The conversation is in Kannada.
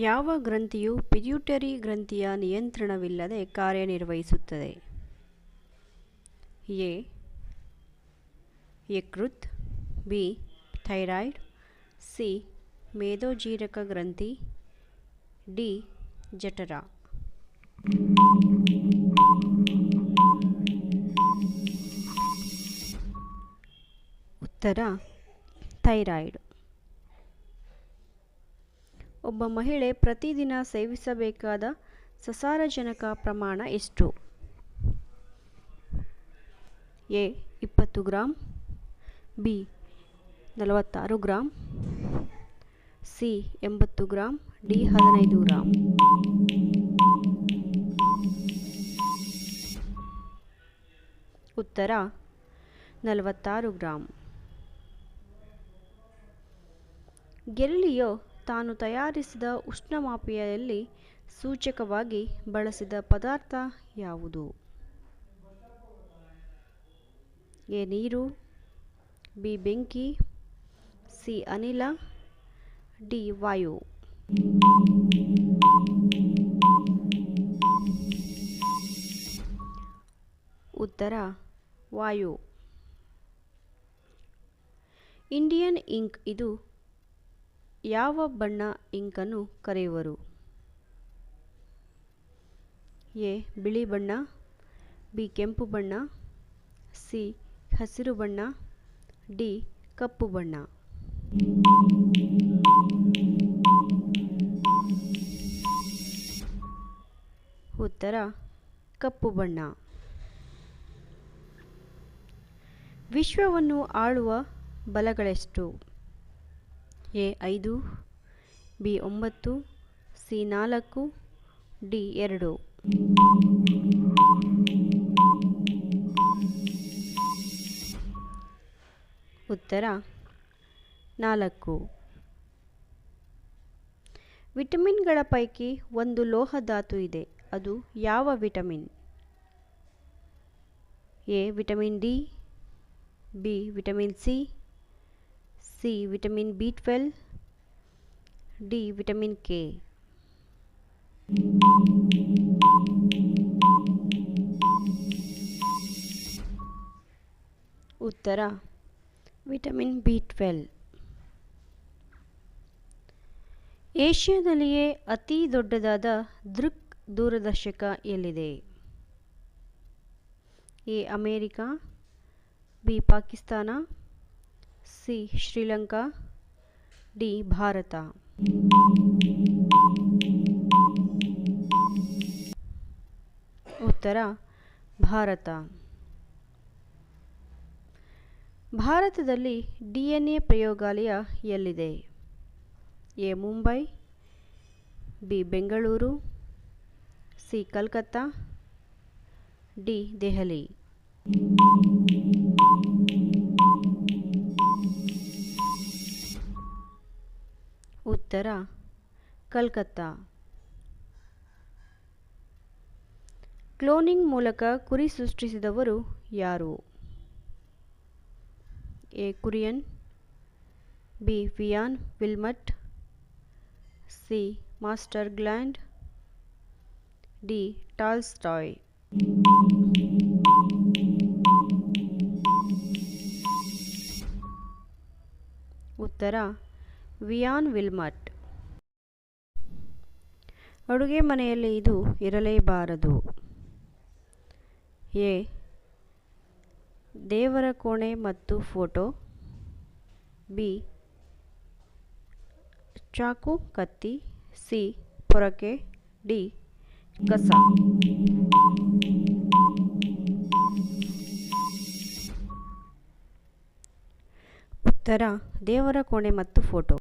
ಯಾವ ಗ್ರಂಥಿಯು ಪಿಜ್ಯೂಟರಿ ಗ್ರಂಥಿಯ ನಿಯಂತ್ರಣವಿಲ್ಲದೆ ಕಾರ್ಯನಿರ್ವಹಿಸುತ್ತದೆ? ಎ. ಯಕೃತ್, ಬಿ. Thyroid, C. ಮೇದೋಜೀರಕ ಗ್ರಂಥಿ, ಡಿ. ಜಠರ. ಉತ್ತರ, ಥೈರಾಯ್ಡ್. ಒಬ್ಬ ಮಹಿಳೆ ಪ್ರತಿದಿನ ಸೇವಿಸಬೇಕಾದ ಸಸಾರಜನಕ ಪ್ರಮಾಣ ಎಷ್ಟು? ಎ, ಇಪ್ಪತ್ತು ಗ್ರಾಂ. ಬಿ, ನಲವತ್ತಾರು ಗ್ರಾಂ. ಸಿ, ಎಂಬತ್ತು ಗ್ರಾಂ. ಡಿ, ಹದಿನೈದು ಗ್ರಾಂ. ಉತ್ತರ, ನಲವತ್ತಾರು ಗ್ರಾಂ. ಗೆಲ್ಲಿಯೋ ತಾನು ತಯಾರಿಸಿದ ಉಷ್ಣಮಾಪಿಯಲ್ಲಿ ಸೂಚಕವಾಗಿ ಬಳಸಿದ ಪದಾರ್ಥ ಯಾವುದು? ಎ. ನೀರು, ಬಿ. ಬೆಂಕಿ, ಸಿ. ಅನಿಲ, ಡಿ. ವಾಯು. ಉತ್ತರ, ವಾಯು. ಇಂಡಿಯನ್ ಇಂಕ್ ಇದು ಯಾವ ಬಣ್ಣ ಇಂಕನ್ನು ಕರೆಯುವರು? ಎ. ಬಿಳಿ ಬಣ್ಣ, ಬಿ. ಕೆಂಪು ಬಣ್ಣ, ಸಿ. ಹಸಿರು ಬಣ್ಣ, ಡಿ. ಕಪ್ಪು ಬಣ್ಣ. ಉತ್ತರ, ಕಪ್ಪು ಬಣ್ಣ. ವಿಶ್ವವನ್ನು ಆಳುವ ಬಲಗಳೆಷ್ಟು? ಎ ಐದು, ಬಿ ಒಂಬತ್ತು, ಸಿ ನಾಲ್ಕು, ಡಿ ಎರಡು. ಉತ್ತರ ನಾಲ್ಕು. ವಿಟಮಿನ್ಗಳ ಪೈಕಿ ಒಂದು ಲೋಹ ಧಾತು ಇದೆ. ಅದು ಯಾವ vitamin? A, vitamin D, B, vitamin C vitamin B twelve D vitamin K ಉತ್ತರ ವಿಟಮಿನ್ ಬಿ ಟ್ವೆಲ್ ಏಷ್ಯಾದಲ್ಲಿಯೇ ಅತಿ ದೊಡ್ಡದಾದ ದೃಕ್ ದೂರದರ್ಶಕ ಎಲ್ಲಿದೆ? A, America, B, Pakistan C, Sri Lanka, D, Bharat. ಉತ್ತರ, ಭಾರತ. ಭಾರತದಲ್ಲಿ ಡಿ ಎನ್ ಎ ಪ್ರಯೋಗಾಲಯ ಎಲ್ಲಿದೆ? A, Mumbai, B, Bengaluru, C, Calcutta, D, Delhi. ಉತ್ತರ, ಕಲ್ಕತ್ತಾ. ಕ್ಲೋನಿಂಗ್ ಮೂಲಕ ಕುರಿ ಸೃಷ್ಟಿಸಿದವರು ಯಾರು? A. Kurian, B. ವಿಯಾನ್ Wilmut, C. Master gland, D. Tolstoy. ಉತ್ತರ ವಿಯಾನ್ ವಿಲ್ಮಟ್ ಅಡುಗೆ ಮನೆಯಲ್ಲಿ ಇದು ಇರಲೇಬಾರದು. ಎ. ದೇವರ ಕೋಣೆ ಮತ್ತು ಫೋಟೋ. ಬಿ. ಚಾಕು, ಕತ್ತಿ. ಸಿ. ಪೊರಕೆ. ಡಿ. ಕಸ. ಉತ್ತರ, ದೇವರ ಕೋಣೆ ಮತ್ತು ಫೋಟೋ.